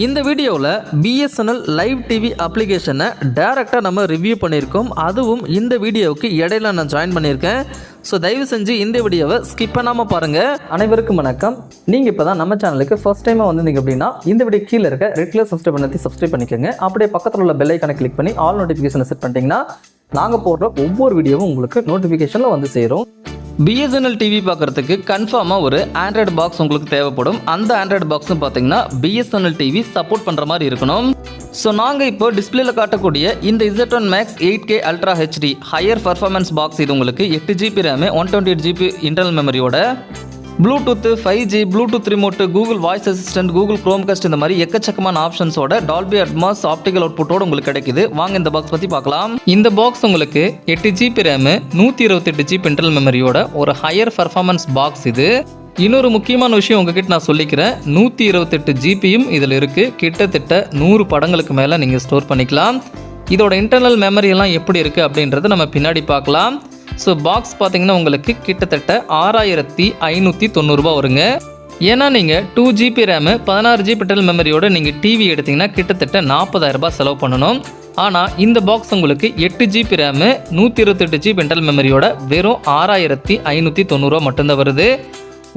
இந்த வீடியோவில் BSNL live TV அப்ளிகேஷனை டேரெக்டாக நம்ம ரிவ்யூ பண்ணியிருக்கோம். அதுவும் இந்த வீடியோவுக்கு இடையில நான் ஜாயின் பண்ணியிருக்கேன். ஸோ தயவு செஞ்சு இந்த வீடியோவை ஸ்கிப் பண்ணாமல் பாருங்கள் அனைவருக்கும் வணக்கம். நீங்கள் இப்போ தான் நம்ம சேனலுக்கு ஃபர்ஸ்ட் டைமாக வந்திருந்தீங்க அப்படின்னா இந்த வீடியோ கீழே இருக்க ரெட் கலர் சப்ஸ்கிரைப் பண்ணி சப்ஸ்கிரைப் பண்ணிக்கோங்க. அப்படியே பக்கத்தில் உள்ள பெல் ஐக்கனை கிளிக் பண்ணி ஆல் நோட்டிஃபிகேஷனை செட் பண்ணிட்டீங்கன்னா நாங்கள் போடுற ஒவ்வொரு வீடியோவும் உங்களுக்கு நோட்டிஃபிகேஷனில் வந்து சேரும். பிஎஸ்என்எல் டிவி பார்க்குறதுக்கு கன்ஃபார்மாக ஒரு ஆண்ட்ராய்டு பாக்ஸ் உங்களுக்கு தேவைப்படும். அந்த ஆண்ட்ராய்டு பாக்ஸும் பார்த்தீங்கன்னா பிஎஸ்என்எல் டிவி சப்போர்ட் பண்ணுற மாதிரி இருக்கணும். ஸோ நாங்கள் இப்போ டிஸ்பிளேல காட்டக்கூடிய இந்த Z one max eight K ultra HD higher performance box இது உங்களுக்கு எட்டு GB RAM one twenty eight GB internal மெமரியோட Bluetooth five G Bluetooth remote Google voice assistant Google Chromecast இந்த மாதிரி எக்கச்சக்கமான ஆப்ஷன்ஸோட டால்பி அட்மாஸ் ஆப்டிகல் அவுட்புட்டோட உங்களுக்கு கிடைக்குது. வாங்க இந்த பாக்ஸ் பற்றி பார்க்கலாம். இந்த பாக்ஸ் உங்களுக்கு எட்டு ஜிபி ரேமு நூற்றி இருபத்தெட்டு ஜிபி இன்டர்னல் மெமரியோட ஒரு ஹையர் பர்ஃபார்மன்ஸ் பாக்ஸ் இது. இன்னொரு முக்கியமான விஷயம் உங்ககிட்ட நான் சொல்லிக்கிறேன். நூற்றி இருபத்தெட்டு ஜிபியும் இதில் இருக்குது கிட்டத்தட்ட நூறு படங்களுக்கு மேலே நீங்கள் ஸ்டோர் பண்ணிக்கலாம். இதோட இன்டர்னல் மெமரியெல்லாம் எப்படி இருக்குது அப்படின்றத நம்ம பின்னாடி பார்க்கலாம். ஸோ பாக்ஸ் பார்த்தீங்கன்னா உங்களுக்கு கிட்டத்தட்ட ஆறாயிரத்தி ஐநூற்றி தொண்ணூறுபா வருங்க. ஏன்னா நீங்கள் டூ ஜிபி ரேமு பதினாறு ஜிபி டெல் மெமரியோட நீங்கள் டிவி எடுத்தீங்கன்னா கிட்டத்தட்ட 40000 ரூபாய் செலவு பண்ணணும். ஆனால் இந்த பாக்ஸ் உங்களுக்கு எட்டு ஜிபி ரேமு நூற்றி இருபத்தெட்டு ஜிபி இன்டர்னல் மெமரியோட வெறும் ஆறாயிரத்தி ஐநூற்றி தொண்ணூறுரூவா மட்டும்தான் வருது.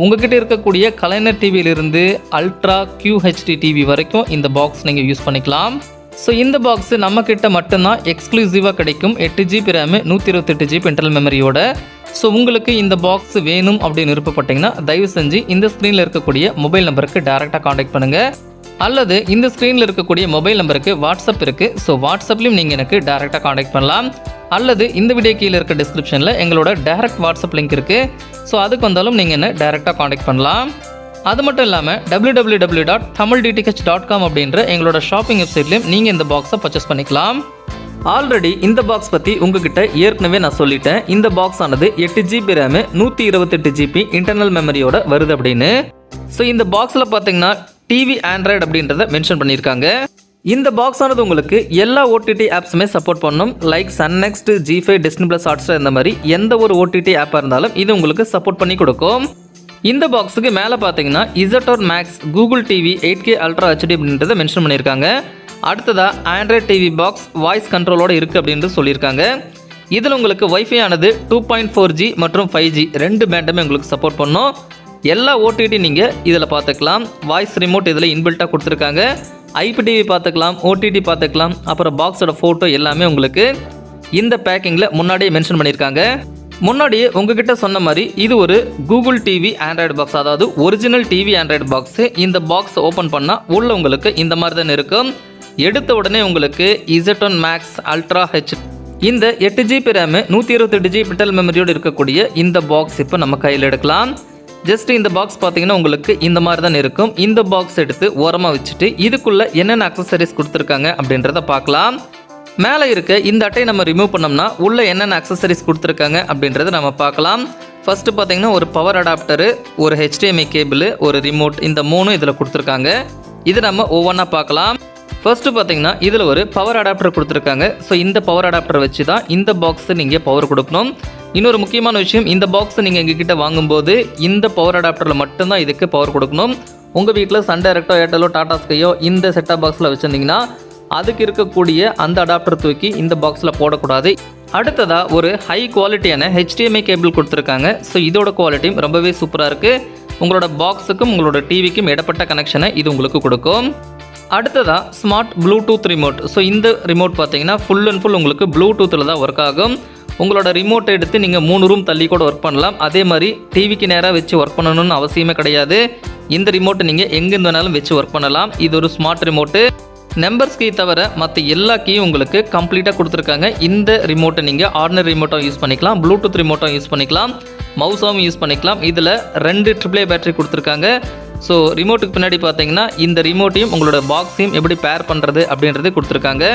உங்ககிட்ட இருக்கக்கூடிய கலைஞர் டிவியிலிருந்து அல்ட்ரா கியூஹெச்டி டிவி வரைக்கும் இந்த பாக்ஸ் நீங்கள் யூஸ் பண்ணிக்கலாம். ஸோ இந்த பாக்ஸ் நம்ம கிட்ட மட்டும்தான் எக்ஸ்க்ளூசிவாக கிடைக்கும் எட்டு ஜிபி ரேமு நூற்றி இருபத்தெட்டு ஜிபி இன்டர்னல் மெமரியோட ஸோ உங்களுக்கு இந்த பாக்ஸ் வேணும் அப்படின்னு விருப்பப்பட்டீங்கன்னா தயவு செஞ்சு இந்த ஸ்க்ரீனில் இருக்கக்கூடிய மொபைல் நம்பருக்கு டேரெக்டாக காண்டாக்ட் பண்ணுங்கள் அல்லது இந்த ஸ்க்ரீனில் இருக்கக்கூடிய மொபைல் நம்பருக்கு வாட்ஸ்அப் இருக்குது ஸோ வாட்ஸ்அப்லையும் நீங்கள் எனக்கு டேரெக்டாக காண்டாக்ட் பண்ணலாம். அல்லது இந்த வீடியோ கீழே இருக்க டிஸ்கிரிப்ஷனில் எங்களோட டேரக்ட் வாட்ஸ்அப் லிங்க் இருக்குது ஸோ அதுக்கு வந்தாலும் நீங்கள் என்ன டேரெக்டாக காண்டாக்ட் பண்ணலாம். அது மட்டும் இல்லாமல் www.tamildtk.com dot Tamil DTH dot com அப்படின்ற எங்களோட ஷாப்பிங் வெப்சைட்லையும் நீங்கள் இந்த பாக்ஸை பர்ச்சேஸ் பண்ணிக்கலாம். ஆல்ரெடி இந்த பாக்ஸ் பற்றி உங்ககிட்ட ஏற்கனவே நான் சொல்லிட்டேன். இந்த பாக்ஸ் ஆனது எட்டு ஜிபி ரேமு நூற்றி இருபத்தெட்டு ஜிபி இன்டர்னல் மெமரியோட வருது அப்படின்னு. ஸோ இந்த பாக்ஸில் பார்த்தீங்கன்னா டிவி ஆண்ட்ராய்டு அப்படின்றத மென்ஷன் பண்ணியிருக்காங்க. இந்த பாக்ஸ் ஆனது உங்களுக்கு எல்லா ஓடிடி ஆப்ஸுமே சப்போர்ட் பண்ணும். Like Sun next Zee five Disney plus Hotstar இந்த மாதிரி எந்த ஒரு ஓடிடி ஆப்பாக இருந்தாலும் இது உங்களுக்கு சப்போர்ட் பண்ணி கொடுக்கும். இந்த பாக்ஸுக்கு மேலே பார்த்தீங்கன்னா இசட்டோர் max Google TV eight K ultra HD அப்படின்றத மென்ஷன் பண்ணியிருக்காங்க. அடுத்ததாக ஆண்ட்ராய்ட் டிவி பாக்ஸ் வாய்ஸ் கண்ட்ரோலோட இருக்குது அப்படின்ட்டு சொல்லியிருக்காங்க. இதில் உங்களுக்கு வைஃபை ஆனது டூ பாயிண்ட் ஃபோர் ஜி மற்றும் ஃபைவ் ஜி ரெண்டு பேண்டுமே உங்களுக்கு சப்போர்ட் பண்ணும். எல்லா ஓடிடி நீங்கள் இதில் பார்த்துக்கலாம் வாய்ஸ் ரிமோட் இதில் இன்பில்ட்டாக கொடுத்துருக்காங்க. ஐபிடிவி பார்த்துக்கலாம் ஓடிடி பார்த்துக்கலாம் அப்புறம் பாக்ஸோட ஃபோட்டோ எல்லாமே உங்களுக்கு இந்த பேக்கிங்கில் முன்னாடியே மென்ஷன் பண்ணியிருக்காங்க. முன்னாடியே உங்ககிட்ட சொன்ன மாதிரி இது ஒரு கூகுள் டிவி ஆண்ட்ராய்டு பாக்ஸ் அதாவது ஒரிஜினல் டிவி ஆண்ட்ராய்டு பாக்ஸ் இந்த பாக்ஸ் ஓப்பன் பண்ணால் உள்ள உங்களுக்கு இந்த மாதிரி தான் இருக்கும் எடுத்த உடனே உங்களுக்கு Z one max ultra H இந்த எட்டு ஜிபி ரேமு நூற்றி இருபத்தெட்டு ஜிபி பிட்டல் மெமரியோடு இருக்கக்கூடிய இந்த பாக்ஸ் இப்போ நம்ம கையில் எடுக்கலாம். ஜஸ்ட் இந்த பாக்ஸ் பார்த்தீங்கன்னா உங்களுக்கு இந்த மாதிரி தான் இருக்கும். இந்த பாக்ஸ் எடுத்து ஓரமாக வச்சுட்டு இதுக்குள்ளே என்னென்ன அக்சசரிஸ் கொடுத்துருக்காங்க அப்படின்றத பார்க்கலாம். மேலே இருக்க இந்த அட்டையை நம்ம ரிமூவ் பண்ணோம்னா உள்ளே என்னென்ன அக்சசரிஸ் கொடுத்துருக்காங்க அப்படின்றத நம்ம பார்க்கலாம். ஃபஸ்ட்டு பார்த்தீங்கன்னா ஒரு பவர் அடாப்டரு ஒரு ஹெச்டிஎம்ஐ கேபிள் ஒரு ரிமோட் இந்த மூணும் இதில் கொடுத்துருக்காங்க. இது நம்ம ஒவ்வொன்றா பார்க்கலாம். ஃபஸ்ட்டு பார்த்தீங்கன்னா இதில் ஒரு பவர் அடாப்டர் கொடுத்துருக்காங்க. ஸோ இந்த பவர் அடாப்டர் வச்சு தான் இந்த பாக்ஸு நீங்கள் பவர் கொடுக்கணும். இன்னொரு முக்கியமான விஷயம் இந்த பாக்ஸை நீங்கள் எங்ககிட்ட வாங்கும்போது இந்த பவர் அடாப்டரில் மட்டும்தான் இதுக்கு பவர் கொடுக்கணும். உங்கள் வீட்டில் சன் டேரக்டோ ஏர்டெலோ டாடா ஸ்கையோ இந்த செட்டாப் பாக்ஸில் வச்சுருந்தீங்கன்னா அதுக்கு இருக்கக்கூடிய அந்த அடாப்டர் தூக்கி இந்த பாக்ஸில் போடக்கூடாது. அடுத்ததாக ஒரு ஹை குவாலிட்டியான ஹெச்டிஎம்ஐ கேபிள் கொடுத்துருக்காங்க. ஸோ இதோட குவாலிட்டியும் ரொம்பவே சூப்பராக இருக்குது உங்களோட பாக்ஸுக்கும் உங்களோட டிவிக்கும் இடப்பட்ட கனெக்ஷனை இது உங்களுக்கு கொடுக்கும். அடுத்ததாக ஸ்மார்ட் ப்ளூடூத் ரிமோட் ஸோ இந்த ரிமோட் பார்த்தீங்கன்னா ஃபுல் அண்ட் ஃபுல் உங்களுக்கு ப்ளூடூத்தில் தான் ஒர்க் ஆகும். உங்களோட ரிமோட்டை எடுத்து நீங்கள் மூணு ரூம் தள்ளி கூட ஒர்க் பண்ணலாம். அதே மாதிரி டிவிக்கு நேராக வச்சு ஒர்க் பண்ணணும்னு அவசியமே கிடையாது. இந்த ரிமோட்டை நீங்கள் எங்கேருந்து வேணாலும் வச்சு ஒர்க் பண்ணலாம். இது ஒரு ஸ்மார்ட் ரிமோட்டு நம்பர்ஸ் கீ தவிர மற்ற எல்லா கீயும் உங்களுக்கு கம்ப்ளீட்டாக கொடுத்துருக்காங்க. இந்த ரிமோட்டை நீங்கள் ஆர்டினரி ரிமோட்டாக யூஸ் பண்ணிக்கலாம். ப்ளூடூத் ரிமோட்டும் யூஸ் பண்ணிக்கலாம். மவுஸாகவும் யூஸ் பண்ணிக்கலாம். இதில் ரெண்டு ட்ரிபிளே பேட்டரி கொடுத்துருக்காங்க. ஸோ ரிமோட்டுக்கு பின்னாடி பார்த்தீங்கன்னா இந்த ரிமோட்டையும் உங்களோட பாக்ஸையும் எப்படி பேர் பண்ணுறது அப்படின்றது கொடுத்துருக்காங்க.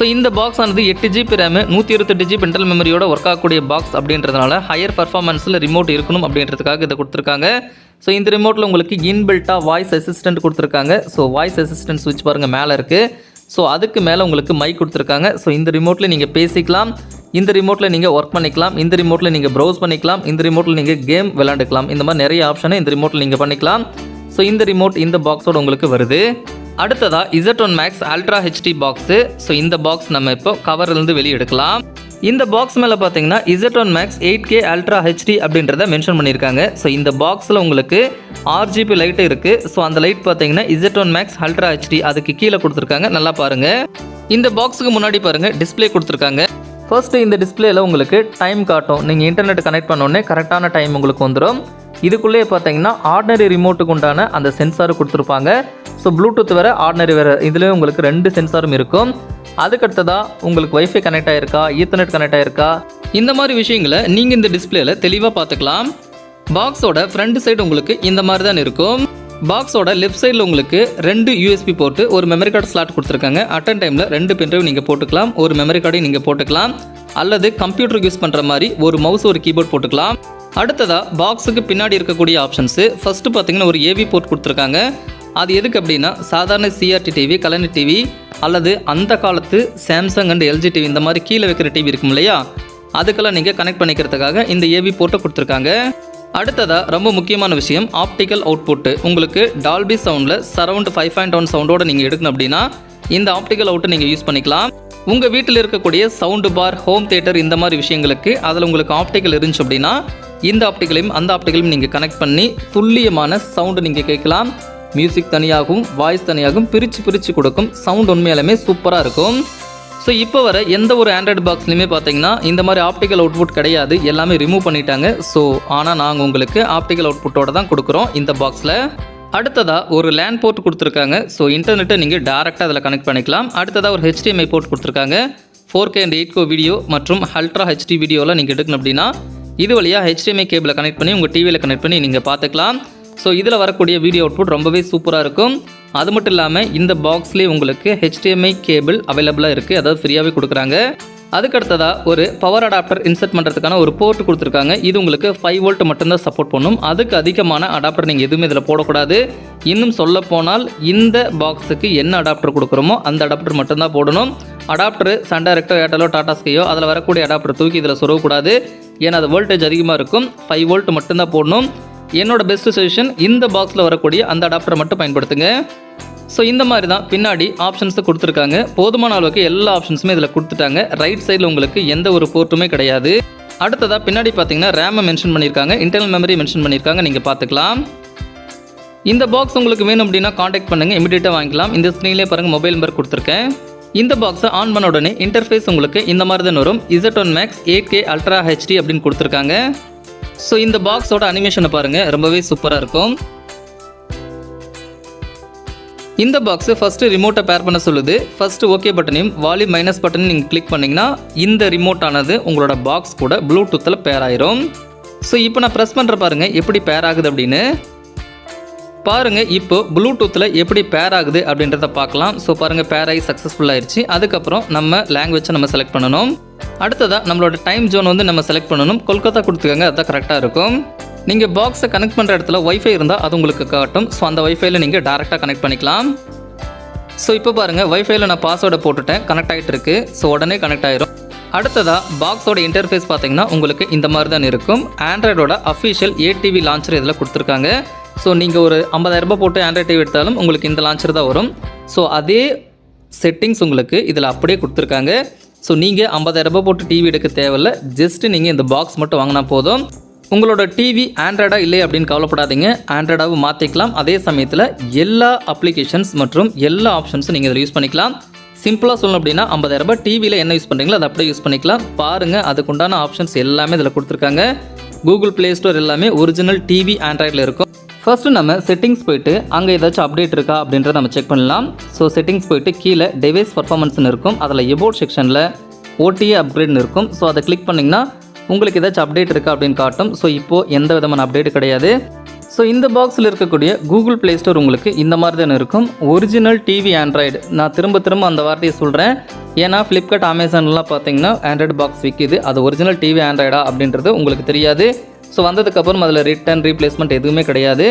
ஸோ இந்த பாக்ஸ் ஆனது எட்டு ஜிபி ரேமு நூற்றி இருபத்தெட்டு ஜிபி இன்டல் மெமரியோட ஒர்க் ஆகக்கூடிய பாக்ஸ் அப்படின்றதுனால ஹையர் பர்ஃபார்மன்ஸில் ரிமோட் இருக்கணும் அப்படின்றதுக்காக இதை கொடுத்துருக்காங்க. ஸோ இந்த ரிமோட்டில் உங்களுக்கு இன்பில்ட்டாக வாய்ஸ் அசிஸ்டன்ட் கொடுத்துருக்காங்க. ஸோ வாய்ஸ் அசிஸ்டன்ட் சுவிட்ச் பாருங்கள் மேலே இருக்குது ஸோ அதுக்கு மேலே உங்களுக்கு மைக் கொடுத்துருக்காங்க. ஸோ இந்த ரிமோட்டில் நீங்கள் பேசிக்கலாம். இந்த ரிமோட்டில் நீங்கள் ஒர்க் பண்ணிக்கலாம். இந்த ரிமோட்டில் நீங்கள் ப்ரௌஸ் பண்ணிக்கலாம். இந்த ரிமோட்டில் நீங்கள் கேம் விளாண்டுக்கலாம் இந்த மாதிரி நிறைய ஆப்ஷனை இந்த ரிமோட்டில் நீங்கள் பண்ணிக்கலாம். ஸோ இந்த ரிமோட் இந்த பாக்ஸோட உங்களுக்கு வருது. அடுத்ததா Z one max ultra HD box so இந்த பாக்ஸ் நம்ம இப்போ கவர்லேருந்து வெளியே எடுக்கலாம். இந்த பாக்ஸ் மேலே பார்த்தீங்கன்னா Z one max eight K ultra HD அப்படின்றத மென்ஷன் பண்ணியிருக்காங்க. ஸோ இந்த பாக்ஸில் உங்களுக்கு ஆர்ஜிபி லைட்டு இருக்குது ஸோ அந்த லைட் பார்த்தீங்கன்னா Z one max ultra HD அதுக்கு கீழே கொடுத்துருக்காங்க. நல்லா பாருங்கள் இந்த பாக்ஸுக்கு முன்னாடி பாருங்கள் டிஸ்ப்ளே கொடுத்துருக்காங்க. ஃபர்ஸ்ட் இந்த டிஸ்பிளேல உங்களுக்கு டைம் காட்டும். நீங்கள் இன்டர்நெட் கனெக்ட் பண்ணோடனே கரெக்டான டைம் உங்களுக்கு வந்துடும் இதுக்குள்ளேயே பார்த்தீங்கன்னா ஆர்டினரி ரிமோட்டுக்கு உண்டான அந்த சென்சார் கொடுத்துருப்பாங்க. ஸோ ப்ளூடூத் வேறு ஆர்டினரி வேறு இதுலேயும் உங்களுக்கு ரெண்டு சென்சாரும் இருக்கும். அதுக்கடுத்ததாக உங்களுக்கு ஒய்ஃபை கனெக்ட் ஆகிருக்கா ஈத்தர்நெட் கனெக்ட் ஆயிருக்கா? இந்த மாதிரி விஷயங்களை நீங்கள் இந்த டிஸ்பிளேல தெளிவாக பார்த்துக்கலாம். பாக்ஸோட ஃப்ரண்ட் சைடு உங்களுக்கு இந்த மாதிரி தான் இருக்கும். பாக்ஸோட லெஃப்ட் சைடில் உங்களுக்கு ரெண்டு யூஎஸ்பி போட்டு ஒரு மெமரி கார்டு ஸ்லாட் கொடுத்துருக்காங்க. அட்டன் டைமில் ரெண்டு பென்ட்ரைவ் நீங்கள் போட்டுக்கலாம். ஒரு மெமரி கார்டையும் நீங்கள் போட்டுக்கலாம். அல்லது கம்ப்யூட்டருக்கு யூஸ் பண்ணுற மாதிரி ஒரு மவுஸ் ஒரு கீபோர்ட் போட்டுக்கலாம். அடுத்ததாக பாக்ஸுக்கு பின்னாடி இருக்கக்கூடிய ஆப்ஷன்ஸு ஃபஸ்ட்டு பார்த்தீங்கன்னா ஒரு ஏவி போர்ட் கொடுத்துருக்காங்க. அது எதுக்கு அப்படின்னா சாதாரண சிஆர்டி டிவி கலனி டிவி அல்லது அந்த காலத்து சாம்சங் அண்ட் எல்ஜி டிவி இந்த மாதிரி கீழே வைக்கிற டிவி இருக்கும் இல்லையா? அதுக்கெல்லாம் நீங்கள் கனெக்ட் பண்ணிக்கிறதுக்காக இந்த ஏவி போர்ட்டை கொடுத்துருக்காங்க. அடுத்ததாக ரொம்ப முக்கியமான விஷயம் ஆப்டிக்கல் அவுட்புட்டு உங்களுக்கு டால்பி சவுண்டில் சரௌண்ட் ஃபைவ் பாயிண்ட் ஒன் சவுண்டோட நீங்கள் எடுக்கணும் அப்படின்னா இந்த ஆப்டிக்கல் அவுட்டை நீங்கள் யூஸ் பண்ணிக்கலாம். உங்கள் வீட்டில் இருக்கக்கூடிய சவுண்டு பார் ஹோம் தியேட்டர் இந்த மாதிரி விஷயங்களுக்கு அதில் உங்களுக்கு ஆப்டிக்கல் இருந்துச்சு அப்படின்னா இந்த ஆப்டிக்கலையும் அந்த ஆப்டிக்கலையும் நீங்கள் கனெக்ட் பண்ணி துல்லியமான சவுண்டு நீங்கள் கேட்கலாம். மியூசிக் தனியாகவும் வாய்ஸ் தனியாகவும் பிரித்து பிரித்து கொடுக்கும். சவுண்ட் உண்மையாலுமே சூப்பராக இருக்கும். ஸோ இப்போ வர எந்த ஒரு ஆண்ட்ராய்டு பாக்ஸ்லையுமே பார்த்தீங்கன்னா இந்த மாதிரி ஆப்டிக்கல் அவுட்புட் கிடையாது. எல்லாமே ரிமூவ் பண்ணிட்டாங்க. ஸோ ஆனால் நாங்கள் உங்களுக்கு ஆப்டிக்கல் அவுட்புட்டோட தான் கொடுக்குறோம் இந்த பாக்ஸில் அடுத்ததாக ஒரு லேண்ட் போர்ட் கொடுத்துருக்காங்க. ஸோ இன்டர்நெட்டை நீங்கள் டேரெக்டாக அதில் கனெக்ட் பண்ணிக்கலாம். அடுத்ததாக ஒரு ஹெச்டிஎம்ஐ போர்ட் கொடுத்துருக்காங்க. Four K and eight go video மற்றும் அல்ட்ரா ஹெச்டி வீடியோலாம் நீங்கள் எடுக்கணும் அப்படின்னா இது வழியாக ஹெச்டிஎம்ஐ கேபிளை கனெக்ட் பண்ணி உங்கள் டிவியில் கனெக்ட் பண்ணி நீங்கள் பார்த்துக்கலாம் ஸோ இதில் வரக்கூடிய வீடியோ அவுட்புட் ரொம்பவே சூப்பராக இருக்கும். அது மட்டும் இல்லாமல் இந்த பாக்ஸ்லேயே உங்களுக்கு ஹெச்டிஎம்ஐ கேபிள் அவைலபிளாக இருக்குது அதாவது ஃப்ரீயாகவே கொடுக்குறாங்க. அதுக்கடுத்ததாக ஒரு பவர் அடாப்டர் இன்சர்ட் பண்ணுறதுக்கான ஒரு போர்ட் கொடுத்துருக்காங்க. இது உங்களுக்கு ஃபைவ் வோல்ட் மட்டும்தான் சப்போர்ட் பண்ணும். அதுக்கு அதிகமான அடாப்டர் நீங்கள் எதுவுமே இதில் போடக்கூடாது. இன்னும் சொல்ல போனால் இந்த பாக்ஸுக்கு என்ன அடாப்டர் கொடுக்குறோமோ அந்த அடாப்டர் மட்டும்தான் போடணும். அடாப்டர் சன் டைரக்டோ ஏர்டெலோ டாடா அதில் வரக்கூடிய அடாப்டர் தூக்கி இதில் சொருகக்கூடாது. ஏன்னா அது வோல்டேஜ் அதிகமாக இருக்கும். ஃபைவ் வோல்ட் மட்டும்தான் போடணும். என்னோட பெஸ்ட் சொல்யூஷன் இந்த பாக்ஸில் வரக்கூடிய அந்த அடாப்டரை மட்டும் பயன்படுத்துங்க. ஸோ இந்த மாதிரி தான் பின்னாடி ஆப்ஷன்ஸை கொடுத்துருக்காங்க. போதுமான அளவுக்கு எல்லா ஆப்ஷன்ஸுமே இதில் கொடுத்துட்டாங்க. ரைட் சைடில் உங்களுக்கு எந்த ஒரு போர்ட்டுமே கிடையாது. அடுத்ததாக பின்னாடி பார்த்தீங்கன்னா ரேமை மென்ஷன் பண்ணியிருக்காங்க. இன்டர்னல் மெமரி மென்ஷன் பண்ணியிருக்காங்க. நீங்கள் பார்த்துக்கலாம் இந்த பாக்ஸ் உங்களுக்கு வேணும் அப்படின்னா காண்டாக்ட் பண்ணுங்கள் இமீடியட்டாக வாங்கிக்கலாம். இந்த ஸ்க்ரீன்லேயே பாருங்கள் மொபைல் நம்பர் கொடுத்துருக்கேன். இந்த பாக்ஸை ஆன் பண்ண உடனே இன்டர்ஃபேஸ் உங்களுக்கு இந்த மாதிரி தான் வரும் Z one max eight K ultra HD அப்படின்னு கொடுத்துருக்காங்க. ஸோ இந்த பாக்ஸோட அனிமேஷனை பாருங்கள் ரொம்பவே சூப்பராக இருக்கும். இந்த பாக்ஸு ஃபஸ்ட்டு ரிமோட்டை பேர் பண்ண சொல்லுது. ஃபஸ்ட்டு ஓகே பட்டனையும் வால்யூம் மைனஸ் பட்டனையும் நீங்கள் கிளிக் பண்ணிங்கன்னா இந்த ரிமோட் ஆனது உங்களோட பாக்ஸ் கூட ப்ளூடூத்தில் பேர் ஆயிரும். ஸோ இப்போ நான் ப்ரெஸ் பண்ணுற பாருங்கள் எப்படி பேர் ஆகுது அப்படின்னு. பாருங்கள் இப்போ ப்ளூடூத்தில் எப்படி பேர் ஆகுது அப்படின்றத பார்க்கலாம். ஸோ பாருங்கள் பேர் ஆகி சக்ஸஸ்ஃபுல் ஆயிடுச்சு அதுக்கப்புறம் நம்ம லாங்குவேஜை நம்ம செலக்ட் பண்ணணும். அடுத்ததாக நம்மளோட டைம் ஜோன் வந்து நம்ம செலக்ட் பண்ணணும். கொல்கத்தா கொடுத்துக்கோங்க அதுதான் கரெக்டாக இருக்கும். நீங்கள் பாக்ஸை கனெக்ட் பண்ணுற இடத்துல ஒய்ஃபை இருந்தால் அது உங்களுக்கு காட்டும். ஸோ அந்த ஒய்ஃபைல நீங்கள் டேரெக்டாக கனெக்ட் பண்ணிக்கலாம். ஸோ இப்போ பாருங்கள் ஒய்ஃபைல நான் பாஸ்வேர்டை போட்டுட்டேன். கனெக்ட் ஆகிட்டு இருக்கு. ஸோ உடனே கனெக்ட் ஆயிரும். அடுத்ததாக பாக்ஸோட இன்டர்ஃபேஸ் பார்த்தீங்கன்னா உங்களுக்கு இந்த மாதிரி தான் இருக்கும். ஆண்ட்ராய்டோட அஃபிஷியல் ஏடிவி லான்ச்சர் இதில் கொடுத்துருக்காங்க. ஸோ நீங்கள் ஒரு 50000 ரூபாய் போட்டு ஆண்ட்ராய்ட் டிவி எடுத்தாலும் உங்களுக்கு இந்த லான்ச்சர் தான் வரும். ஸோ அதே செட்டிங்ஸ் உங்களுக்கு இதில் அப்படியே கொடுத்துருக்காங்க. ஸோ நீங்கள் 50000 ரூபாய் போட்டு டிவி எடுக்க தேவையில்ல. ஜஸ்ட்டு நீங்கள் இந்த பாக்ஸ் மட்டும் வாங்கினா போதும். உங்களோட டிவி ஆண்ட்ராய்டா இல்லை அப்படின்னு கவலைப்படாதீங்க. ஆண்ட்ராய்டாவும் மாற்றிக்கலாம் அதே சமயத்தில் எல்லா அப்ளிகேஷன்ஸ் மற்றும் எல்லா ஆப்ஷன்ஸும் நீங்கள் இதில் யூஸ் பண்ணிக்கலாம். சிம்பிளாக சொல்லணும் அப்படின்னா 50000 ரூபாய் டிவியில் என்ன யூஸ் பண்ணுறீங்களோ அதை அப்படியே யூஸ் பண்ணிக்கலாம். பாருங்கள் அதுக்குண்டான ஆப்ஷன்ஸ் எல்லாமே இதில் கொடுத்துருக்காங்க. கூகுள் ப்ளே ஸ்டோர் எல்லாமே ஒரிஜினல் டிவி ஆண்ட்ராய்டில் இருக்கும். ஃபஸ்ட்டு நம்ம செட்டிங்ஸ் போயிட்டு அங்கே ஏதாச்சும் அப்டேட் இருக்கா அப்படின்றத நம்ம செக் பண்ணலாம். ஸோ செட்டிங்ஸ் போயிட்டு கீழே டிவைஸ் பர்ஃபார்மன்ஸ்னு இருக்கும். அதில் எபோட் செக்ஷனில் ஓடிஏ அப்கிரேட்னு இருக்கும். ஸோ அதை கிளிக் பண்ணிங்கன்னா உங்களுக்கு ஏதாச்சும் அப்டேட் இருக்கா அப்படின்னு காட்டும். ஸோ இப்போது எந்த விதமான அப்டேட் கிடையாது. ஸோ இந்த பாக்ஸில் இருக்கக்கூடிய கூகுள் ப்ளே ஸ்டோர் உங்களுக்கு இந்த மாதிரி தானே இருக்கும். ஒரிஜினல் டிவி ஆண்ட்ராய்டு நான் திரும்ப திரும்ப அந்த வார்த்தையை சொல்கிறேன் ஏன்னா ஃப்ளிப்கார்ட் அமேசான்லாம் பார்த்தீங்கன்னா ஆண்ட்ராய்டு பாக்ஸ் விற்கிது அது ஒரிஜினல் டிவி ஆண்ட்ராய்டா அப்படின்றது உங்களுக்கு தெரியாது. ஸோ வந்ததுக்கப்புறம் அதில் ரிட்டர்ன் ரீப்ளேஸ்மெண்ட் எதுவுமே கிடையாது.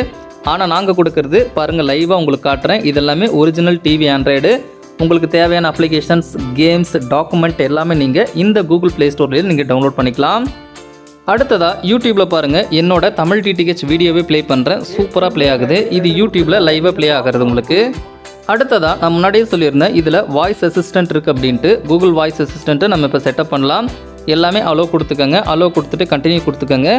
ஆனால் நாங்கள் கொடுக்கறது பாருங்கள் லைவாக உங்களுக்கு காட்டுறேன். இதெல்லாமே ஒரிஜினல் டிவி ஆண்ட்ராய்டு உங்களுக்கு தேவையான அப்ளிகேஷன்ஸ் கேம்ஸ் டாக்குமெண்ட் எல்லாமே நீங்கள் இந்த கூகுள் ப்ளே ஸ்டோர்லேயே நீங்கள் டவுன்லோட் பண்ணிக்கலாம். அடுத்ததாக யூடியூப்பில் பாருங்கள் என்னோட தமிழ் டிடிஹெச் வீடியோவே ப்ளே பண்ணுறேன் சூப்பராக ப்ளே ஆகுது. இது யூடியூப்பில் லைவாக ப்ளே ஆகிறது உங்களுக்கு. அடுத்ததாக நான் முன்னாடியே சொல்லியிருந்தேன் இதில் வாய்ஸ் அசிஸ்டன்ட் இருக்குது அப்படின்ட்டு. கூகுள் வாய்ஸ் அசிஸ்டண்ட்டை நம்ம இப்போ செட்டப் பண்ணலாம். எல்லாமே அலோ கொடுத்துக்கோங்க. அலோ கொடுத்துட்டு கண்டினியூ கொடுத்துக்கோங்க.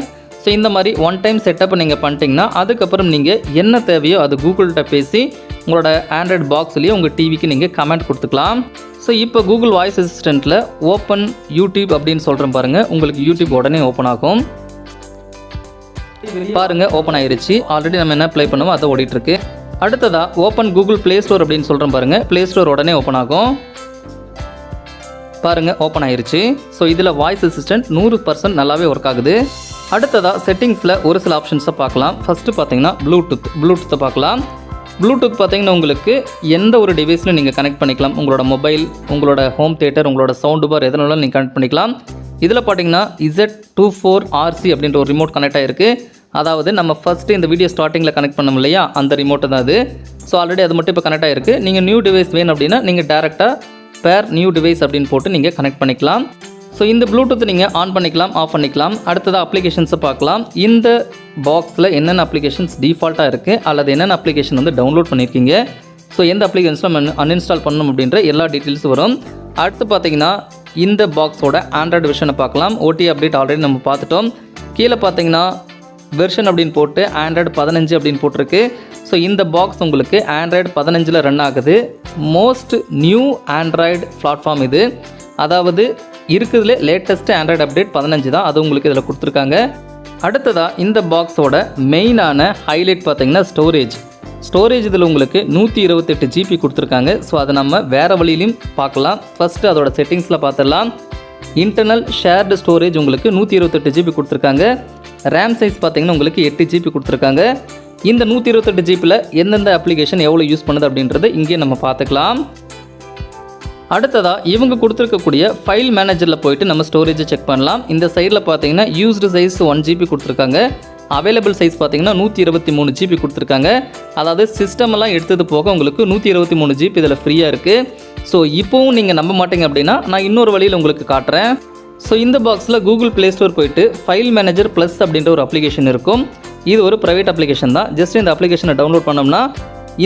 ஸோ இந்த மாதிரி ஒன் டைம் செட்டப் நீங்கள் பண்ணிட்டீங்கன்னா அதுக்கப்புறம் நீங்கள் என்ன தேவையோ அது கூகுள்கிட்ட பேசி உங்களோட ஆண்ட்ராய்டு பாக்ஸ்லேயே உங்கள் டிவிக்கு நீங்கள் கமெண்ட் கொடுத்துக்கலாம். ஸோ இப்போ கூகுள் வாய்ஸ் அசிஸ்டண்ட்டில் ஓப்பன் யூடியூப் அப்படின்னு சொல்கிறேன் பாருங்கள் உங்களுக்கு யூடியூப் உடனே ஓப்பன் ஆகும். பாருங்க ஓப்பன் ஆயிருச்சு. ஆல்ரெடி நம்ம என்ன ப்ளே பண்ணுவோம் அதை ஓடிட்டுருக்கு. அடுத்ததாக ஓப்பன் கூகுள் ப்ளே ஸ்டோர் அப்படின்னு சொல்கிறோம் பாருங்கள் ப்ளே ஸ்டோர் உடனே ஓப்பன் ஆகும். பாருங்கள் ஓப்பன் ஆயிருச்சு. ஸோ இதில் வாய்ஸ் அசிஸ்டன்ட் நூறு பர்சன்ட் நல்லாவே ஒர்க் ஆகுது. அடுத்ததாக செட்டிங்ஸில் ஒரு சில ஆப்ஷன்ஸை பார்க்கலாம். ஃபஸ்ட்டு பார்த்தீங்கன்னா ப்ளூடூத் ப்ளூடூத்தை பார்க்கலாம். ப்ளூடூத் பார்த்தீங்கன்னா உங்களுக்கு எந்த ஒரு டிவைஸில் நீங்கள் கனெக்ட் பண்ணிக்கலாம். உங்களோட மொபைல் உங்களோட ஹோம் தேட்டர் உங்களோட சவுண்டு பார் எதனாலும் நீங்கள் கனெக்ட் பண்ணிக்கலாம். இதில் பார்த்தீங்கன்னா இசட் டூ ஃபோர் ஆர்சி அப்படின்ற ஒரு ரிமோட் கனெக்ட் ஆகிருக்கு அதாவது நம்ம ஃபஸ்ட்டு இந்த வீடியோ ஸ்டார்டிங்கில் கனெக்ட் பண்ணோம் இல்லையா? அந்த ரிமோட்டு தான் அது. ஸோ ஆல்ரெடி அது மட்டும் இப்போ கனெக்ட் ஆகிருக்கு நீங்கள் நியூ டிவைஸ் வேணும் அப்படின்னா நீங்கள் டேரெக்டாக பேர் நியூ டிவைஸ் அப்படின்னு போட்டு நீங்கள் கனெக்ட் பண்ணிக்கலாம். ஸோ இந்த ப்ளூடூத் நீங்கள் ஆன் பண்ணிக்கலாம் ஆஃப் பண்ணிக்கலாம். அடுத்ததாக அப்ளிகேஷன்ஸை பார்க்கலாம். இந்த பாக்ஸில் என்னென்ன அப்ளிகேஷன்ஸ் டிஃபால்ட்டாக இருக்குது அல்லது என்னென்ன அப்ளிகேஷன் வந்து டவுன்லோட் பண்ணியிருக்கீங்க ஸோ எந்த அப்ளிகேஷன்ஸ் நம்ம அன்இன்ஸ்டால் பண்ணணும் அப்படின்ற எல்லா டீட்டெயில்ஸ் வரும். அடுத்து பார்த்தீங்கன்னா இந்த பாக்ஸோட ஆண்ட்ராய்டு வெர்ஷனை பார்க்கலாம். ஓடி அப்டேட் ஆல்ரெடி நம்ம பார்த்துட்டோம். கீழே பார்த்தீங்கன்னா வெர்ஷன் அப்படின்னு போட்டு ஆண்ட்ராய்டு பதினஞ்சு அப்படின்னு போட்டிருக்கு. ஸோ இந்த பாக்ஸ் உங்களுக்கு ஆண்ட்ராய்டு பதினஞ்சில் ரன் ஆகுது. மோஸ்ட் நியூ ஆண்ட்ராய்டு பிளாட்ஃபார்ம் இது. அதாவது இருக்குதுல லேட்டஸ்ட்டு ஆண்ட்ராய்டு அப்டேட் பதினஞ்சு தான் அது உங்களுக்கு இதில் கொடுத்துருக்காங்க. அடுத்ததாக இந்த பாக்ஸோட மெயினான ஹைலைட் பார்த்தீங்கன்னா ஸ்டோரேஜ் ஸ்டோரேஜ் இதில் உங்களுக்கு நூற்றி இருபத்தெட்டு ஜிபி கொடுத்துருக்காங்க. ஸோ அதை நம்ம வேறு வழியிலையும் பார்க்கலாம். ஃபஸ்ட்டு அதோட செட்டிங்ஸில் பார்த்துடலாம். இன்டர்னல் ஷேர்டு ஸ்டோரேஜ் உங்களுக்கு நூற்றி இருபத்தெட்டு ஜிபி கொடுத்துருக்காங்க. ரேம் சைஸ் பார்த்தீங்கன்னா உங்களுக்கு எட்டு ஜிபி கொடுத்துருக்காங்க. இந்த நூற்றி இருபத்தெட்டு ஜிபியில் எந்தெந்த அப்ளிகேஷன் எவ்வளோ யூஸ் பண்ணுது அப்படின்றத இங்கே நம்ம பார்த்துக்கலாம். அடுத்ததாக இவங்க கொடுத்துருக்கக்கூடிய ஃபைல் மேனேஜரில் போயிட்டு நம்ம ஸ்டோரேஜை செக் பண்ணலாம். இந்த சைடில் பார்த்தீங்கன்னா யூஸ்டு சைஸ் ஒன் ஜிபி கொடுத்துருக்காங்க. அவைலபிள் சைஸ் பார்த்தீங்கன்னா நூற்றி இருபத்தி மூணு ஜிபி கொடுத்துருக்காங்க. அதாவது சிஸ்டமெல்லாம் எடுத்தது போக உங்களுக்கு நூற்றி இருபத்தி மூணு ஜிபி இதில் ஃப்ரீயாக இருக்குது ஸோ இப்போவும் நீங்கள் நம்ப மாட்டீங்க அப்படின்னா நான் இன்னொரு வழியில் உங்களுக்கு காட்டுறேன். ஸோ இந்த பாக்ஸில் கூகுள் ப்ளே ஸ்டோர் போயிட்டு ஃபைல் மேனேஜர் ப்ளஸ் அப்படின்ற ஒரு அப்ளிகேஷன் இருக்கும். இது ஒரு ப்ரைவேட் அப்ளிகேஷன் தான். ஜஸ்ட் இந்த அப்ளிகேஷனை டவுன்லோட் பண்ணோம்னா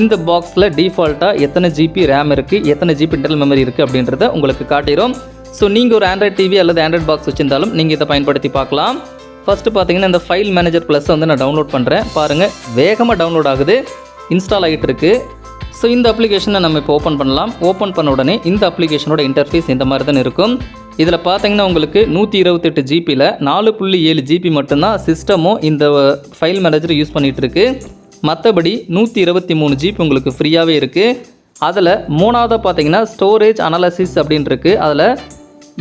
இந்த பாக்ஸில் டிஃபால்ட்டாக எத்தனை ஜிபி ரேம் இருக்குது எத்தனை ஜிபி இன்டர்னல் மெமரி இருக்குது அப்படின்றத உங்களுக்கு காட்டிடும் ஸோ நீங்கள் ஒரு ஆண்ட்ராய்ட் டிவி அல்லது ஆண்ட்ராய்ட் பாக்ஸ் வச்சிருந்தாலும் நீங்கள் இதை பயன்படுத்தி பார்க்கலாம். ஃபஸ்ட்டு பார்த்தீங்கன்னா இந்த ஃபைல் மேனேஜர் ப்ளஸ் வந்து நான் டவுன்லோட் பண்ணுறேன் பாருங்கள் வேகமாக டவுன்லோட் ஆகுது. இன்ஸ்டால் ஆகிட்டு இருக்குது ஸோ இந்த அப்ளிகேஷனை நம்ம இப்போ ஓப்பன் பண்ணலாம். ஓப்பன் பண்ண உடனே இந்த அப்ளிகேஷனோட இன்டர்ஃபேஸ் இந்த மாதிரி தான் இருக்கும். இதில் பார்த்தீங்கன்னா உங்களுக்கு நூற்றி இருபத்தெட்டு ஜிபியில் நாலு புள்ளி ஏழு ஜிபி மட்டும்தான் சிஸ்டமும் இந்த ஃபைல் மேனேஜர் யூஸ் பண்ணிகிட்டுருக்கு மற்றபடி நூற்றி இருபத்தி மூணு ஜிபி உங்களுக்கு ஃப்ரீயாகவே இருக்குது அதில் மூணாவதாக பார்த்தீங்கன்னா ஸ்டோரேஜ் அனாலிசிஸ் அப்படின்ட்டுருக்கு அதில்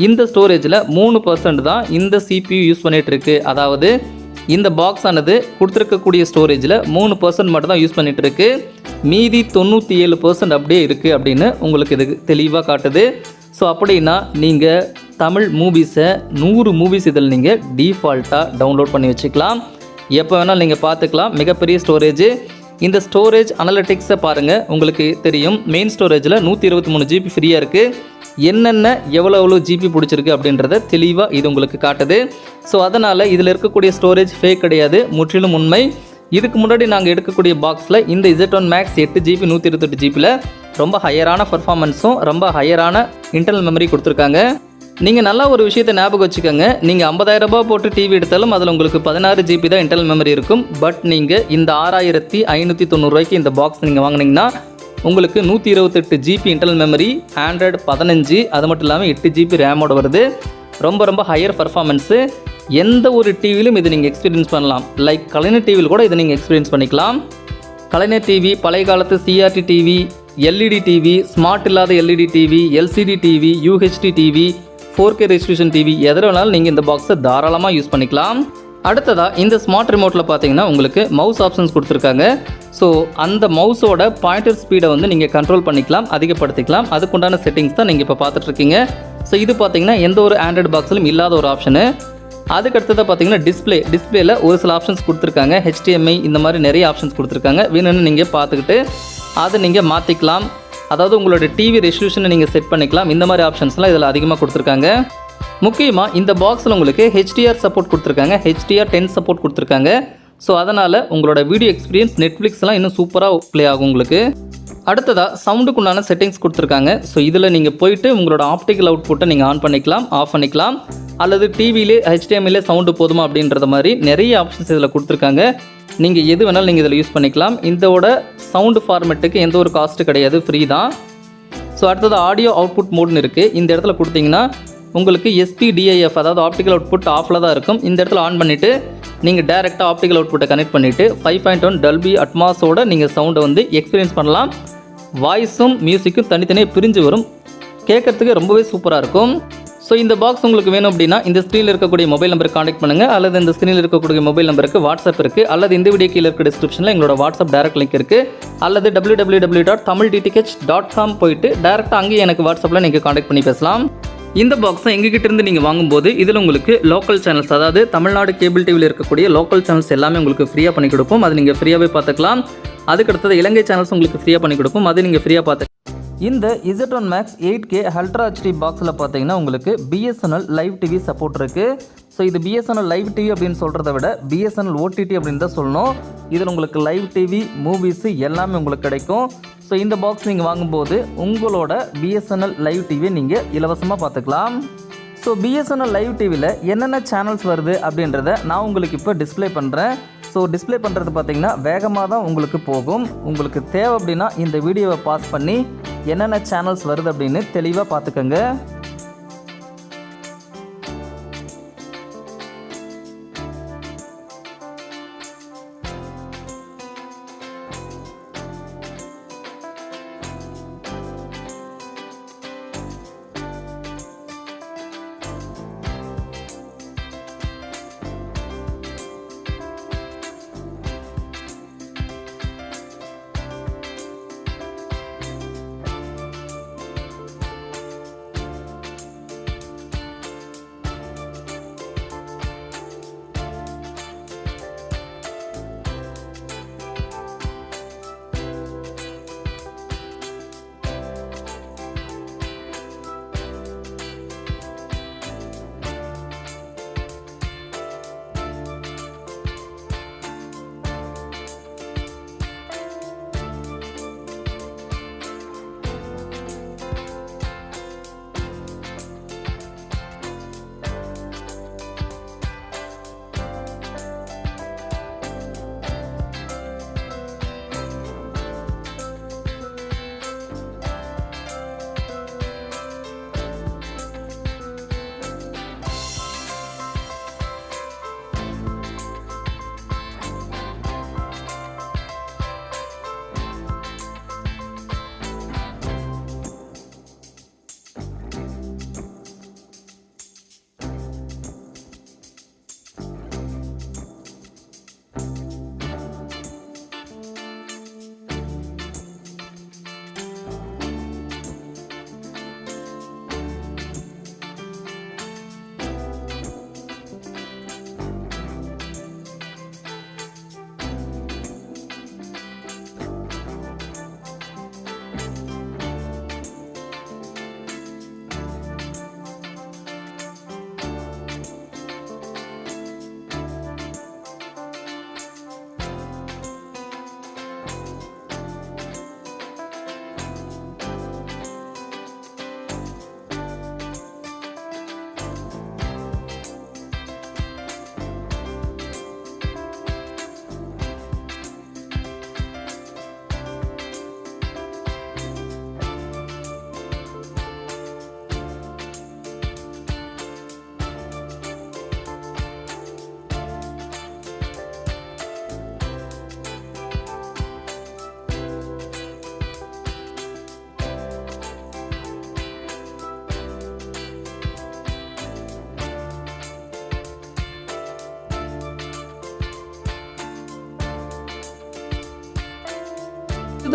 இந்த ஸ்டோரேஜில் மூணு பர்சன்ட் தான் இந்த சிபியூ யூஸ் பண்ணிகிட்ருக்கு அதாவது இந்த பாக்ஸ் ஆனது கொடுத்துருக்கக்கூடிய ஸ்டோரேஜில் மூணு பர்சன்ட் மட்டும் தான் யூஸ் பண்ணிகிட்ருக்கு மீதி தொண்ணூற்றி ஏழு பர்சன்ட் அப்படியே இருக்குது அப்படின்னு உங்களுக்கு இது தெளிவாக காட்டுது. ஸோ அப்படின்னா நீங்கள் தமிழ் மூவிஸை நூறு மூவிஸ் இதில் நீங்கள் டீஃபால்ட்டாக டவுன்லோட் பண்ணி வச்சுக்கலாம். எப்போ வேணாலும் நீங்கள் பார்த்துக்கலாம். மிகப்பெரிய ஸ்டோரேஜ் இந்த ஸ்டோரேஜ் அனலிட்டிக்ஸை பாருங்கள் உங்களுக்கு தெரியும். மெயின் ஸ்டோரேஜில் நூற்றி இருபத்தி மூணு ஜிபி ஃப்ரீயாக இருக்குது என்னென்ன எவ்வளோ எவ்வளோ ஜிபி பிடிச்சிருக்கு அப்படின்றத தெளிவாக இது உங்களுக்கு காட்டுது. ஸோ அதனால் இதில் இருக்கக்கூடிய ஸ்டோரேஜ் ஃபேக் கிடையாது முற்றிலும் உண்மை. இதுக்கு முன்னாடி நாங்கள் எடுக்கக்கூடிய பாக்ஸில் இந்த இசட் ஒன் மேக்ஸ் எட்டு ஜிபி நூற்றி இருபத்தெட்டு ஜிபியில் ரொம்ப ஹையரான பர்ஃபார்மன்ஸும் ரொம்ப ஹையரான இன்டர்னல் மெமரி கொடுத்துருக்காங்க. நீங்கள் நல்லா ஒரு விஷயத்தை ஞாபகம் வச்சுக்கோங்க. நீங்கள் 50000 ரூபாய் போட்டு டிவி எடுத்தாலும் அதில் உங்களுக்கு பதினாறு ஜிபி தான் இன்டர்னல் மெமரி இருக்கும். பட் நீங்கள் இந்த ஆறாயிரத்தி ஐநூற்றி தொண்ணூறுரூவாய்க்கு இந்த பாக்ஸ் நீங்கள் வாங்குனீங்கன்னா உங்களுக்கு நூற்றி இருபத்தெட்டு ஜிபி இன்டர்னல் மெமரி ஆண்ட்ராய்டு பதினஞ்சு அது மட்டும் இல்லாமல் எட்டு ஜிபி ரேமோட வருது. ரொம்ப ரொம்ப ஹையர் பர்ஃபார்மன்ஸு எந்த ஒரு டிவியிலும் இது நீங்கள் எக்ஸ்பீரியன்ஸ் பண்ணலாம். லைக் கலைஞர் டிவியில் கூட இதை நீங்கள் எக்ஸ்பீரியன்ஸ் பண்ணிக்கலாம். கலைஞர் டிவி பழைய காலத்து CRT TV LED TV smart இல்லாத LED TV LCD TV UHD TV four K registration TV எதில் வேணாலும் நீங்கள் இந்த பாக்ஸை தாராளமாக யூஸ் பண்ணிக்கலாம். அடுத்ததாக இந்த ஸ்மார்ட் ரிமோட்டில் பார்த்தீங்கன்னா உங்களுக்கு மவுஸ் ஆப்ஷன்ஸ் கொடுத்துருக்காங்க. ஸோ அந்த மவுஸோட பாயிண்டர் ஸ்பீடை வந்து நீங்கள் கண்ட்ரோல் பண்ணிக்கலாம் அதிகப்படுத்திக்கலாம். அதுக்குண்டான செட்டிங்ஸ் தான் நீங்கள் இப்போ பார்த்துட்ருக்கீங்க ஸோ இது பார்த்தீங்கன்னா எந்த ஒரு ஆண்ட்ராய்டு பாக்ஸிலும் இல்லாத ஒரு ஆப்ஷனு அதுக்கு அடுத்ததாக பார்த்தீங்கன்னா டிஸ்ப்ளே டிஸ்ப்ளேல ஒரு சில ஆப்ஷன்ஸ் கொடுத்துருக்காங்க. ஹெச்டிஎம்ஐ இந்த மாதிரி நிறைய ஆப்ஷன்ஸ் கொடுத்துருக்காங்க. வேணும்னு நீங்கள் பார்த்துக்கிட்டு அதை நீங்கள் மாற்றிக்கலாம் அதாவது உங்களோட டிவி ரெசல்யூஷனை நீங்கள் செட் பண்ணிக்கலாம். இந்த மாதிரி ஆப்ஷன்ஸ்லாம் இதில் அதிகமாக கொடுத்துருக்காங்க. முக்கியமாக இந்த பாக்ஸில் உங்களுக்கு ஹெச்டிஆர் சப்போர்ட் கொடுத்துருக்காங்க. ஹெச்டிஆர் டென் சப்போர்ட் கொடுத்துருக்காங்க. ஸோ அதனால் உங்களோட வீடியோ எக்ஸ்பீரியன்ஸ் நெட்ஃப்ளிக்ஸ்லாம் இன்னும் சூப்பராக ப்ளே ஆகும் உங்களுக்கு. அடுத்ததாக சவுண்டுக்குண்டான செட்டிங்ஸ் கொடுத்துருக்காங்க. ஸோ இதில் நீங்கள் போயிட்டு உங்களோட ஆப்டிக்கல் அவுட்புட்டை நீங்கள் ஆன் பண்ணிக்கலாம் ஆஃப் பண்ணிக்கலாம். அல்லது டிவிலே ஹெச்டிஎம்மிலே சவுண்டு போதுமா அப்படின்றத மாதிரி நிறைய ஆப்ஷன்ஸ் இதில் கொடுத்துருக்காங்க. நீங்கள் எது வேணாலும் நீங்கள் இதில் யூஸ் பண்ணிக்கலாம். இதோட சவுண்டு ஃபார்மேட்டுக்கு எந்த ஒரு காஸ்ட்டு கிடையாது ஃப்ரீ தான். ஸோ அடுத்தது ஆடியோ அவுட்புட் மோட்னு இருக்குது இந்த இடத்துல கொடுத்தீங்கன்னா உங்களுக்கு எஸ்பிடிஐஎஃப் அதாவது ஆப்டிக்கல் அவுட்புட் ஆஃபில் தான் இருக்கும். இந்த இடத்துல ஆன் பண்ணிவிட்டு நீங்கள் டேரெக்டாக ஆப்டிக்கல் அவுட்புட்டை கனெக்ட் பண்ணிவிட்டு ஃபைவ் பாயிண்ட் ஒன் டல்பி அட்மாஸோட நீங்கள் சவுண்டை வந்து எக்ஸ்பீரியன்ஸ் பண்ணலாம். வாய்ஸும் மியூசிக்கும் தனித்தனியாக பிரிஞ்சு வரும். கேட்குறதுக்கு ரொம்பவே சூப்பராக இருக்கும். ஸோ இந்த பாக்ஸ் உங்களுக்கு வேணும் அப்படின்னா இந்த ஸ்க்ரீனில் இருக்கக்கூடிய மொபைல் நம்பருக்கு காண்டக்ட் பண்ணுங்கள் அல்லது இந்த ஸ்க்ரீனில் இருக்கக்கூடிய மொபைல் நம்பருக்கு வாட்ஸ்அப் இருக்குது அல்லது இந்த வீடியோ கீழே இருக்க டிஸ்கிரிப்ஷனில் எங்களோட வாட்ஸ்அப் டேரக்ட் லிங்க் இருக்குது அல்லது W W W dot Tamil DTH dot com போயிட்டு டேரெக்டாக அங்கேயே எனக்கு வாட்ஸ்அப்பில் நீங்கள் காண்டக்ட் பண்ணி பேசலாம். இந்த பாக்ஸை எங்ககிட்ட இருந்து நீங்கள் வாங்கும்போது இதில் உங்களுக்கு லோக்கல் சேனல்ஸ் அதாவது தமிழ்நாடு கேபிள் டிவியில் இருக்கக்கூடிய லோக்கல் சேனல்ஸ் எல்லாமே உங்களுக்கு ஃப்ரீயாக பண்ணி கொடுப்போம். அது நீங்கள் ஃப்ரீயாகவே பார்த்துக்கலாம். அதுக்கடுத்தது இலங்கை சேனல்ஸ் உங்களுக்கு ஃப்ரீயாக பண்ணி கொடுப்போம். அது நீங்கள் ஃப்ரீயாக பார்த்து இந்த Z one max eight K ultra HD பாக்ஸில் பார்த்தீங்கன்னா உங்களுக்கு பிஎஸ்என்எல் லைவ் டிவி சப்போர்ட் இருக்குது ஸோ இது பிஎஸ்என்எல் லைவ் டிவி அப்படின்னு சொல்கிறத விட பிஎஸ்என்எல் ஓடிடி அப்படின்னு தான் சொல்லணும். இதில் உங்களுக்கு லைவ் டிவி மூவிஸு எல்லாமே உங்களுக்கு கிடைக்கும். ஸோ இந்த பாக்ஸ் நீங்கள் வாங்கும்போது உங்களோட பிஎஸ்என்எல் லைவ் டிவியை நீங்கள் இலவசமாக பார்த்துக்கலாம். ஸோ பிஎஸ்என்எல் லைவ் டிவியில் என்னென்ன சேனல்ஸ் வருது அப்படின்றத நான் உங்களுக்கு இப்போ டிஸ்ப்ளே பண்ணுறேன் ஸோ டிஸ்ப்ளே பண்ணுறது பார்த்தீங்கன்னா வேகமாக தான் உங்களுக்கு போகும். உங்களுக்கு தேவை அப்படின்னா இந்த வீடியோவை பாஸ் பண்ணி என்னென்ன சேனல்ஸ் வருது அப்படின்னு தெளிவாக பார்த்துக்கோங்க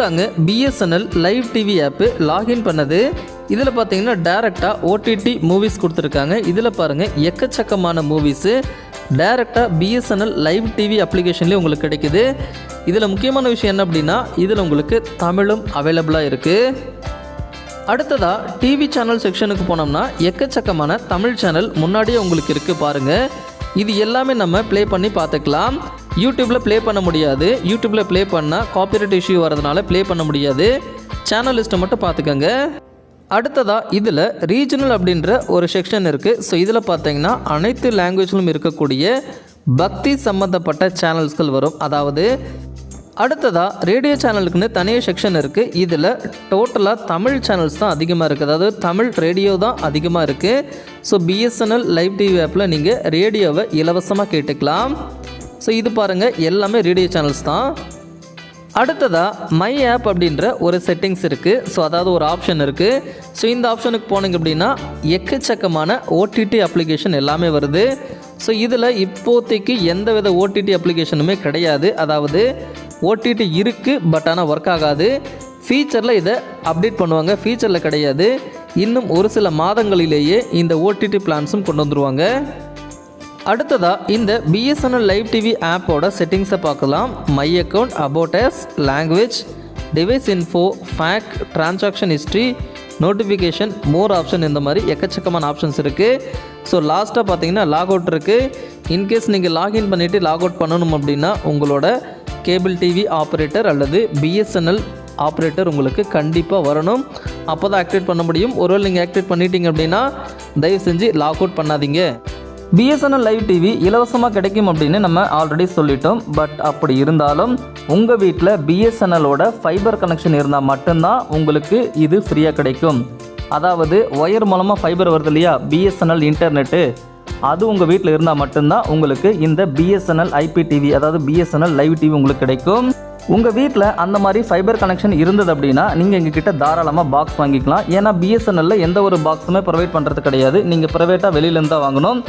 தாங்க BSNL live TV app login பண்ணது. இதில் பார்த்தீங்கன்னா டேரெக்டாக ஓடிடி மூவிஸ் கொடுத்துருக்காங்க. இதில் பாருங்கள் எக்கச்சக்கமான மூவிஸு டேரெக்டாக பிஎஸ்என்எல் லைவ் டிவி அப்ளிகேஷன்லேயே உங்களுக்கு கிடைக்குது. இதில் முக்கியமான விஷயம் என்ன அப்படின்னா இதில் உங்களுக்கு தமிழும் அவைலபிளாக இருக்குது அடுத்ததாக டிவி சேனல் செக்ஷனுக்கு போனோம்னா எக்கச்சக்கமான தமிழ் சேனல் முன்னாடியே உங்களுக்கு இருக்குது பாருங்கள் இது எல்லாமே நம்ம ப்ளே பண்ணி பார்த்துக்கலாம். யூடியூப்பில் ப்ளே பண்ண முடியாது. யூடியூப்பில் ப்ளே பண்ணால் காப்பிரைட் இஷ்யூ வரதுனால ப்ளே பண்ண முடியாது. சேனல் லிஸ்ட்டை மட்டும் பார்த்துக்கோங்க. அடுத்ததாக இதில் ரீஜனல் அப்படின்ற ஒரு செக்ஷன் இருக்குது ஸோ இதில் பார்த்தீங்கன்னா அனைத்து லாங்குவேஜிலும் இருக்கக்கூடிய பக்தி சம்மந்தப்பட்ட சேனல்ஸ்கள் வரும். அதாவது அடுத்ததாக ரேடியோ சேனலுக்குன்னு தனியாக செக்ஷன் இருக்குது இதில் டோட்டலாக தமிழ் சேனல்ஸ் தான் அதிகமாக இருக்குது அதாவது தமிழ் ரேடியோ தான் அதிகமாக இருக்குது ஸோ பிஎஸ்என்எல் லைவ் டிவி ஆப்பில் நீங்கள் ரேடியோவை இலவசமாக கேட்டுக்கலாம். ஸோ இது பாருங்கள் எல்லாமே ரேடியோ சேனல்ஸ் தான். அடுத்ததாக மை ஆப் அப்படின்ற ஒரு செட்டிங்ஸ் இருக்குது ஸோ அதாவது ஒரு ஆப்ஷன் இருக்குது ஸோ இந்த ஆப்ஷனுக்கு போனீங்க அப்படின்னா எக்கச்சக்கமான ஓடிடி அப்ளிகேஷன் எல்லாமே வருது. ஸோ இதில் இப்போதைக்கு எந்த வித ஓடிடி அப்ளிகேஷனுமே கிடையாது. அதாவது ஓடிடி இருக்குது பட் ஆனால் ஒர்க் ஆகாது. ஃபீச்சரில் இதை அப்டேட் பண்ணுவாங்க. ஃபீச்சரில் கிடையாது. இன்னும் ஒரு சில மாதங்களிலேயே இந்த ஓடிடி பிளான்ஸும் கொண்டு வந்துருவாங்க. அடுத்ததாக இந்த பிஎஸ்என்எல் லைவ் டிவி ஆப்போட செட்டிங்ஸை பார்க்கலாம். My account about us language device info FAQ transaction history notification more option இந்த மாதிரி எக்கச்சக்கமான ஆப்ஷன்ஸ் இருக்குது ஸோ லாஸ்ட்டாக பார்த்தீங்கன்னா லாக் அவுட் இருக்குது இன்கேஸ் நீங்கள் லாகின் பண்ணிவிட்டு லாக் அவுட் பண்ணணும் அப்படின்னா உங்களோட கேபிள் டிவி ஆப்ரேட்டர் அல்லது பிஎஸ்என்எல் ஆப்ரேட்டர் உங்களுக்கு கண்டிப்பாக வரணும். அப்போ தான் ஆக்டிவேட் பண்ண முடியும். ஒருவேளை நீங்கள் ஆக்டிவேட் பண்ணிட்டீங்க அப்படின்னா தயவு செஞ்சு லாக் அவுட் பண்ணாதீங்க. பிஎஸ்என்எல் லைவ் டிவி இலவசமாக கிடைக்கும் அப்படின்னு நம்ம ஆல்ரெடி சொல்லிட்டோம். பட் அப்படி இருந்தாலும் உங்கள் வீட்டில் பிஎஸ்என்எலோட ஃபைபர் கனெக்ஷன் இருந்தால் மட்டும்தான் உங்களுக்கு இது ஃப்ரீயாக கிடைக்கும். அதாவது ஒயர் மூலமாக ஃபைபர் வருது இல்லையா? பிஎஸ்என்எல் இன்டர்நெட்டு அது உங்கள் வீட்டில் இருந்தால் மட்டும்தான் உங்களுக்கு இந்த பிஎஸ்என்எல் ஐபி டிவி அதாவது பிஎஸ்என்எல் லைவ் டிவி உங்களுக்கு கிடைக்கும். உங்கள் வீட்டில் அந்த மாதிரி ஃபைபர் கனெக்ஷன் இருந்தது அப்படின்னா நீங்கள் எங்ககிட்ட தாராளமாக பாக்ஸ் வாங்கிக்கலாம். ஏன்னா பிஎஸ்என்எல்ல எந்த ஒரு பாக்ஸுமே ப்ரொவைட் பண்ணுறது கிடையாது. நீங்கள் ப்ரைவேட்டாக வெளியிலேருந்து தான் வாங்கணும்.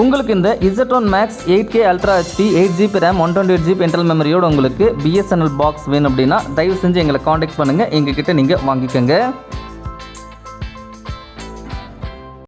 உங்களுக்கு இந்த Z one max eight K ultra HD eight GB RAM one twenty eight GB internal மெமரியோட உங்களுக்கு பிஎஸ்என்எல் பாக்ஸ் வேணும் அப்படின்னா தயவு செஞ்சு எங்களை காண்டாக்ட் பண்ணுங்கள் எங்ககிட்ட நீங்கள் வாங்கிக்கோங்க.